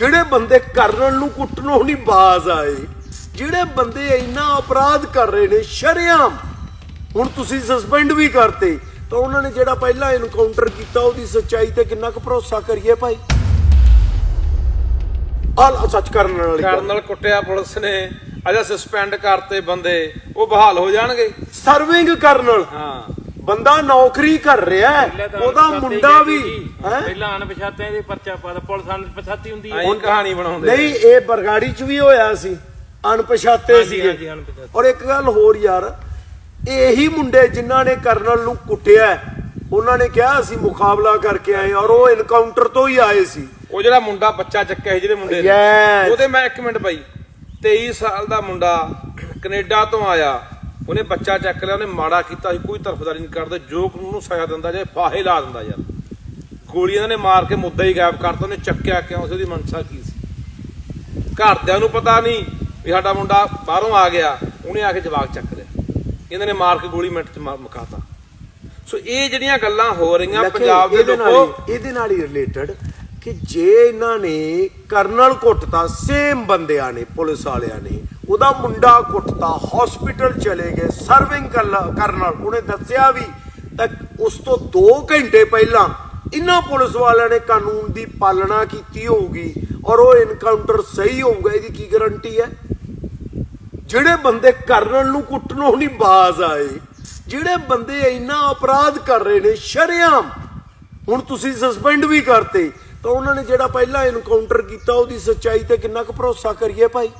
ਜਿਹੜੇ ਬੰਦੇ ਕਰਨਲ ਨੂੰ ਕੁੱਟਣੋਂ ਨਹੀਂ ਬਾਜ਼ ਆਏ ਜਿਹੜੇ ਬੰਦੇ ਇੰਨਾ ਅਪਰਾਧ ਕਰ ਰਹੇ ਨੇ ਸ਼ਰੇਆਮ। ਹੁਣ ਤੁਸੀਂ ਸਸਪੈਂਡ ਵੀ ਕਰਤੇ ਤਾਂ ਉਹਨਾਂ ਨੇ ਜਿਹੜਾ ਪਹਿਲਾਂ ਐਨਕਾਊਂਟਰ ਕੀਤਾ ਉਹਦੀ ਸੱਚਾਈ ਤੇ ਕਿੰਨਾ ਕੁ ਭਰੋਸਾ ਕਰੀਏ ਭਾਈ? ਆਲ ਸੱਚ ਕਰਨ ਵਾਲੀ ਗੱਲ। ਕਰਨਲ ਕੁੱਟਿਆ ਪੁਲਿਸ ਨੇ ਅਜਾ ਸਸਪੈਂਡ ਕਰਤੇ ਬੰਦੇ ਉਹ ਬਹਾਲ ਹੋ ਜਾਣਗੇ। ਸਰਵਿੰਗ ਕਰਨਲ ਹਾਂ। ਬੰਦਾ ਨੌਕਰੀ ਕਰ ਰਿਹਾ ਹੈ ਉਹਦਾ ਅਣਪਛਾਤੇ ਮੁੰਡਾ ਵੀ। ਹੈ ਪਹਿਲਾਂ ਅਣਪਛਾਤਿਆਂ ਦੇ ਪਰਚਾ ਪਾ ਦਾ ਪੁਲਿਸ ਅਣਪਛਾਤੀ ਹੁੰਦੀ ਹੈ ਐਂ ਕਹਾਣੀ ਬਣਾਉਂਦੇ ਨਹੀਂ ਇਹ ਬਰਗਾੜੀ ਚ ਵੀ ਹੋਇਆ ਸੀ ਅਣਪਛਾਤੇ ਹਾਂਜੀ, ਸੀਗੇ ਹਾਂਜੀ, ਅਣਪਛਾਤੇ। ਔਰ ਇੱਕ ਗੱਲ ਹੋਰ ਯਾਰ ਇਹੀ ਮੁੰਡੇ ਜਿਨ੍ਹਾਂ ਨੇ ਕਰਨਲ ਨੂੰ ਕੁੱਟਿਆ ਹੈ, ਉਹਨਾਂ ਨੇ ਕਿਹਾ ਅਸੀਂ ਮੁਕਾਬਲਾ ਕਰਕੇ ਆਏ ਔਰ ਉਹ ਐਨਕਾਊਂਟਰ ਤੋਂ ਹੀ ਆਏ ਸੀ ਉਹ ਜਿਹੜਾ ਮੁੰਡਾ ਬੱਚਾ ਚੱਕਿਆ ਸੀ ਜਿਹਦੇ ਮੁੰਡੇ ਨੇ Yes. ਉਹਦੇ ਮੈਂ ਇੱਕ ਮਿੰਟ ਬਾਈ 23 ਸਾਲ ਦਾ ਮੁੰਡਾ ਕੈਨੇਡਾ ਤੋਂ ਆਇਆ ਉਹਨੇ ਬੱਚਾ ਚੱਕ ਲਿਆ ਉਹਨੇ ਮਾੜਾ ਕੀਤਾ ਸੀ ਕੋਈ ਤਰਫਦਾਰੀ ਨਹੀਂ ਕਰਦੇ ਜੋ ਕਾਨੂੰਨ ਨੂੰ ਸਜ਼ਾ ਦਿੰਦਾ ਜੇ ਫਾਹੇ ਲਾ ਦਿੰਦਾ ਯਾਰ। ਗੋਲੀ ਇਹਨਾਂ ਨੇ ਮਾਰ ਕੇ ਮੁੱਦਾ ਹੀ ਗਾਇਬ ਕਰਤਾ ਉਹਨੇ ਚੱਕਿਆ ਕਿਉਂ ਸੀ ਉਹਦੀ ਮਨਸਾ ਕੀ ਸੀ? ਘਰਦਿਆਂ ਨੂੰ ਪਤਾ ਨਹੀਂ ਵੀ ਸਾਡਾ ਮੁੰਡਾ ਬਾਹਰੋਂ ਆ ਗਿਆ ਉਹਨੇ ਆ ਕੇ ਜਵਾਕ ਚੱਕ ਲਿਆ। ਇਹਨਾਂ ਨੇ ਮਾਰ ਕੇ ਗੋਲੀ ਮਿੰਟ ਚ ਮੁਕਾਤਾ। ਸੋ ਇਹ ਜਿਹੜੀਆਂ ਗੱਲਾਂ ਹੋ ਰਹੀਆਂ ਪੰਜਾਬ ਦੇ ਲੋਕੋ ਇਹਦੇ ਨਾਲ ਹੀ ਰਿਲੇਟਡ ਕਿ ਜੇ ਇਹਨਾਂ ਨੇ ਕਰਨਲ ਕੁੱਟਤਾ ਸੇਮ ਬੰਦਿਆਂ ਨੇ, ਪੁਲਿਸ ਵਾਲਿਆਂ ਨੇ, ਉਹਦਾ ਮੁੰਡਾ ਕੁੱਟਤਾ ਹਸਪੀਟਲ ਚਲੇ ਗਏ ਸਰਵਿੰਗ ਕਰਨਲ। ਉਹਨੇ ਦੱਸਿਆ ਵੀ ਤਾਂ ਉਸ ਤੋਂ 2 ਘੰਟੇ ਪਹਿਲਾਂ ਇਹਨਾਂ ਪੁਲਿਸ ਵਾਲਿਆਂ ਨੇ ਕਾਨੂੰਨ ਦੀ ਪਾਲਣਾ ਕੀਤੀ ਹੋਊਗੀ ਔਰ ਉਹ ਇਨਕਾਊਂਟਰ ਸਹੀ ਹੋਊਗਾ, ਇਹਦੀ ਕੀ ਗਾਰੰਟੀ ਹੈ? ਜਿਹੜੇ ਬੰਦੇ ਕਰਨਲ ਨੂੰ ਕੁੱਟਣੋਂ ਨਹੀਂ ਬਾਜ਼ ਆਏ। ਜਿਹੜੇ ਬੰਦੇ ਇੰਨਾ ਅਪਰਾਧ ਕਰ ਰਹੇ ਨੇ, ਸ਼ਰੇਆਮ। ਹੁਣ ਤੁਸੀਂ ਸਸਪੈਂਡ ਵੀ ਕਰਤੇ। ਤਾਂ ਉਹਨਾਂ ਨੇ ਜਿਹੜਾ ਪਹਿਲਾਂ ਇਨਕਾਊਂਟਰ ਕੀਤਾ, ਉਹਦੀ ਸੱਚਾਈ ਤੇ ਕਿੰਨਾ ਕੁ ਭਰੋਸਾ ਕਰੀਏ ਭਾਈ?